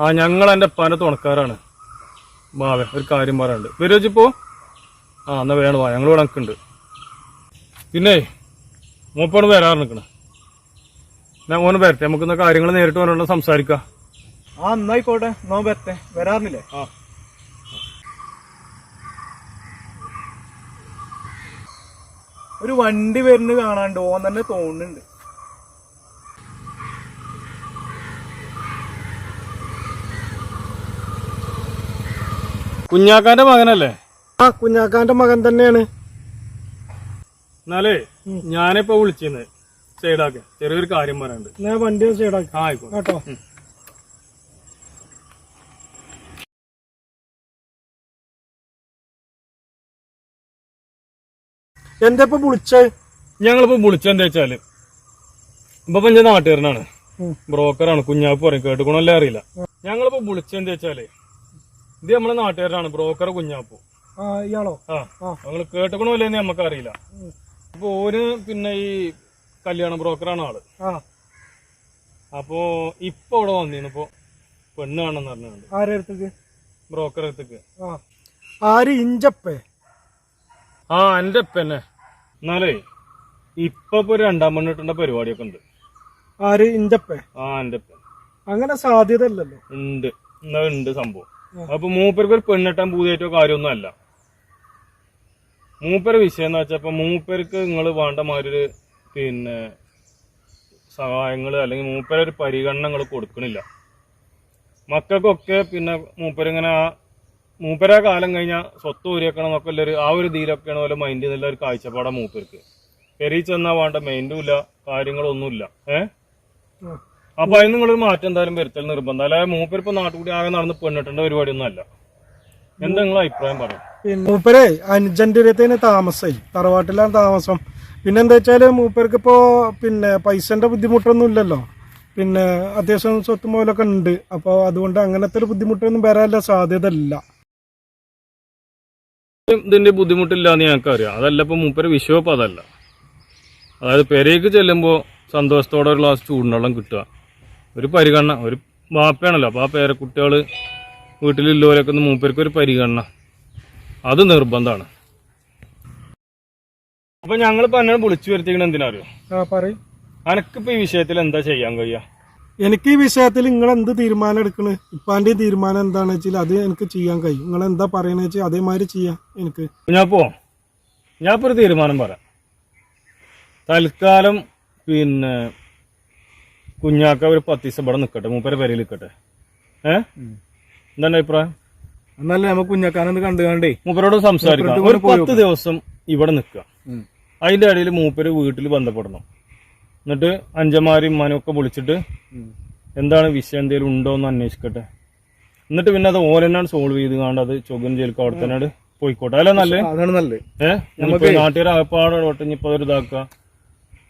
ആ ഞങ്ങൾ എന്റെ പന തുണക്കാരാണ് മാവൻ ഒരു കാര്യം പറയാനുണ്ട്. വരുവച്ചിപ്പോ ആ എന്നാ വേണം വാ ഞങ്ങൾ ഇവിടെ നിൽക്കുന്നുണ്ട്. പിന്നെ മൂപ്പാണ് വരാറ് നിൽക്കണേ ഞാൻ മോനെ വരട്ടെ നമുക്ക് ഇന്ന കാര്യങ്ങൾ നേരിട്ട് വരണം സംസാരിക്കാം. ആ എന്നായിക്കോട്ടെ നോ വരട്ടെ. വരാറില്ലേ? ആ. ഒരു വണ്ടി വരുന്നത് കാണാണ്ട് ഓൻ തന്നെ തോന്നുന്നുണ്ട്. കുഞ്ഞാക്കാന്റെ മകനല്ലേ? ആ കുഞ്ഞാക്കാന്റെ മകൻ തന്നെയാണ്. എന്നാലേ ഞാനിപ്പോ വിളിച്ചിന്ന് സൈഡാക്ക. ചെറിയൊരു കാര്യം പറയാനുണ്ട്. ഞാൻ വണ്ടി സൈഡാക്കി. ആയിക്കോട്ടെ. കേട്ടോ. എന്താ ഇപ്പൊ വിളിച്ചേ? ഞങ്ങളിപ്പോ വിളിച്ചെന്താ വെച്ചാൽ ഇപ്പൊ ഞാൻ നാട്ടുകാരനാണ്. ബ്രോക്കറാണ്. കുഞ്ഞാപ്പ് പറയും. കേട്ടുക്കണല്ലേ അറിയില്ല. ഞങ്ങളിപ്പോ വിളിച്ചെന്താ വെച്ചാൽ ഇത് നമ്മളെ നാട്ടുകാരനാണ് ബ്രോക്കർ കുഞ്ഞാപ്പു. ഇയാളോ? ആ. നമ്മൾ കേട്ടക്കണമല്ലേ നമുക്ക് അറിയില്ല അപ്പൊ ഓര് പിന്നെ ഈ കല്യാണ ബ്രോക്കറാണ് ആൾ. അപ്പോ ഇപ്പൊ ഇവിടെ വന്നിരുന്നു ഇപ്പൊ പെണ്ണ് കാണുന്ന പറഞ്ഞുണ്ട് ആരുടെ അടുത്തേക്ക്? ബ്രോക്കർ അടുത്തേക്ക്. ആ. ആര്? ഇഞ്ചപ്പേ? ആ എന്റെ പെന്നെ എന്നാലേ ഇപ്പൊ ഇപ്പൊ രണ്ടാം പെണ്ണിട്ടുള്ള പരിപാടിയൊക്കെ ഉണ്ട്. ആര്? ഇഞ്ചപ്പേ? ആ എന്റെ അങ്ങനെ സാധ്യത അല്ലല്ലോ ഉണ്ട്. എന്നാ ഉണ്ട് സംഭവം. അപ്പൊ മൂപ്പർക്ക് ഒരു പെണ്ണിട്ടാൻ പൂതിയായിട്ടോ കാര്യമൊന്നും അല്ല മൂപ്പര വിഷയം എന്ന് വെച്ചപ്പോ മൂപ്പർക്ക് നിങ്ങൾ വേണ്ട മാതിരി ഒരു പിന്നെ സഹായങ്ങൾ അല്ലെങ്കിൽ മൂപ്പര ഒരു പരിഗണന നിങ്ങൾ കൊടുക്കണില്ല. മക്കൾക്കൊക്കെ പിന്നെ മൂപ്പരിങ്ങനെ ആ മൂപ്പരാ കാലം കഴിഞ്ഞാൽ സ്വത്ത് ഊരിയേക്കണം എന്നൊക്കെ ഉള്ളൊരു ആ ഒരു ഇതിലൊക്കെയാണ് പോലെ മൈൻഡ് എന്നുള്ള ഒരു കാഴ്ചപ്പാടാണ് മൂപ്പർക്ക്. പെരി ചെന്നാൽ വേണ്ട മൈൻഡും ഇല്ല കാര്യങ്ങളൊന്നുമില്ല ഏഹ്. അപ്പൊ അതിന് നിങ്ങളൊരു മാറ്റം എന്തായാലും വരുത്തൽ നിർബന്ധം. അല്ലാതെ മൂപ്പരിപ്പോ നാട്ടുകൂടി ആകെ നടന്ന് പെണ്ണിട്ടേണ്ട പരിപാടിയൊന്നും അല്ല എന്താ നിങ്ങൾ അഭിപ്രായം പറയും? മൂപ്പരെ അനുജന്റെ അടുത്തേന് താമസമായി തറവാട്ടിലാണ് താമസം. പിന്നെ എന്താ വെച്ചാൽ മൂപ്പർക്ക് ഇപ്പോ പിന്നെ പൈസന്റെ ബുദ്ധിമുട്ടൊന്നും ഇല്ലല്ലോ. പിന്നെ അത്യാവശ്യം സ്വത്ത് മുതലൊക്കെ ഉണ്ട്. അപ്പോൾ അതുകൊണ്ട് അങ്ങനത്തെ ഒരു ബുദ്ധിമുട്ടൊന്നും വരാനുള്ള സാധ്യത ഇല്ല ഇതിന്റെ ബുദ്ധിമുട്ടില്ല എന്ന് ഞങ്ങൾക്ക് അറിയാം അതല്ല ഇപ്പൊ മൂപ്പര് വിശ്വപ്പ് അതല്ല. അതായത് പെരേക്ക് ചെല്ലുമ്പോൾ സന്തോഷത്തോടെ ഒരു ഗ്ലാസ് ചൂടുവെള്ളം കിട്ടുക. ഒരു പരിഗണന ഒരു വാപ്പയാണല്ലോ. അപ്പോൾ ആ പേരക്കുട്ടികൾ വീട്ടിലുള്ളവരൊക്കെ ഒന്ന് മൂപ്പർക്ക് ഒരു പരിഗണന. അത് നിർബന്ധമാണ്. അപ്പൊ ഞങ്ങൾ പറഞ്ഞു വിളിച്ചു വരുത്തിക്കണ എന്തിനാ അറിയോ പറയും. അനക്കിപ്പോ ഈ വിഷയത്തിൽ എന്താ ചെയ്യാൻ കഴിയുക എനിക്ക് ഈ വിഷയത്തിൽ നിങ്ങൾ എന്ത് തീരുമാനം എടുക്കണ്? ഇപ്പാന്റെ തീരുമാനം എന്താണെന്ന് വെച്ചാൽ അത് എനിക്ക് ചെയ്യാൻ കഴിയും. നിങ്ങൾ എന്താ പറയണെന്ന് വെച്ചാൽ അതേമാതിരി ചെയ്യാം എനിക്ക്. ഞാൻ പോ ഞാൻ ഇപ്പൊ ഒരു തീരുമാനം പറയാം. തൽക്കാലം പിന്നെ കുഞ്ഞാക്ക ഒരു പത്ത് ദിവസം ഇവിടെ നിൽക്കട്ടെ മൂപ്പര പെരയിൽ നിൽക്കട്ടെ ഏ? എന്താണ് അഭിപ്രായം? എന്നല്ലേ നമുക്ക് കുഞ്ഞാക്കാനൊന്ന് കണ്ടു കണ്ടേ. മൂപ്പരോട് സംസാരിക്കണം ഒരു പത്ത് ദിവസം ഇവിടെ നിൽക്കുക അതിന്റെ ഇടയിൽ മൂപ്പര് വീട്ടിൽ ബന്ധപ്പെടണം. എന്നിട്ട് അഞ്ചന്മാരും മനൊക്കെ ഒക്കെ വിളിച്ചിട്ട് എന്താണ് വിഷയം? എന്തെങ്കിലും ഉണ്ടോ എന്ന് അന്വേഷിക്കട്ടെ. എന്നിട്ട് പിന്നെ അത് ഓലെന്നാണ് സോൾവ് ചെയ്ത് കാണ്ട് അത് ചൊഗൻ ജയിൽക്ക് അവിടെ തന്നെ പോയിക്കോട്ടെ. അല്ലേ നല്ലേ? അതാണ് നല്ലത് ഏഹ് നാട്ടുകാരെ ഒരു ഇതാക്കുക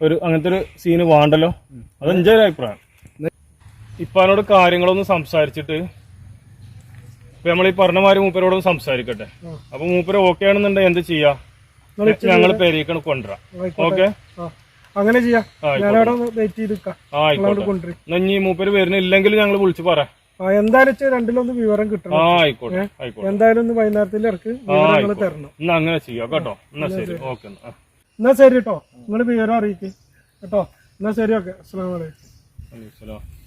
ഒരു അങ്ങനത്തെ ഒരു സീന് വേണ്ടല്ലോ? അത് എന്റെ ഒരു അഭിപ്രായം. ഇപ്പൊ അതിനോട് കാര്യങ്ങളൊന്ന് സംസാരിച്ചിട്ട് ഇപ്പൊ നമ്മൾ ഈ പറഞ്ഞമാര് മൂപ്പരോട് മൂപ്പരോടൊന്ന് സംസാരിക്കട്ടെ. അപ്പൊ മൂപ്പര് ഓക്കെ ആണെന്നുണ്ടെങ്കിൽ എന്ത് ചെയ്യാ? ഞങ്ങൾ പെരീക്കണ് കൊണ്ടുവരാം. ഓക്കെ അങ്ങനെ ചെയ്യാം. ഞാനവിടെ വെയിറ്റ് ചെയ്ത് നിൽക്കാം മൂപ്പര് വരുന്നില്ലെങ്കിൽ ഞങ്ങൾ വിളിച്ചു പറ. എന്തായാലും രണ്ടിലൊന്ന് വിവരം കിട്ടണം. എന്തായാലും ഒന്ന് വൈകുന്നേരത്തിൽ ഇറക്ക് ആ തരണം. എന്നാ അങ്ങനെ ചെയ്യാം കേട്ടോ. എന്നാ ശരി. ഓക്കെ എന്നാ ശരി കേട്ടോ. നിങ്ങൾ വിവരം അറിയിക്ക്. കേട്ടോ. എന്നാ ശരി ഓക്കെ. അസ്സാം വലൈക്കും.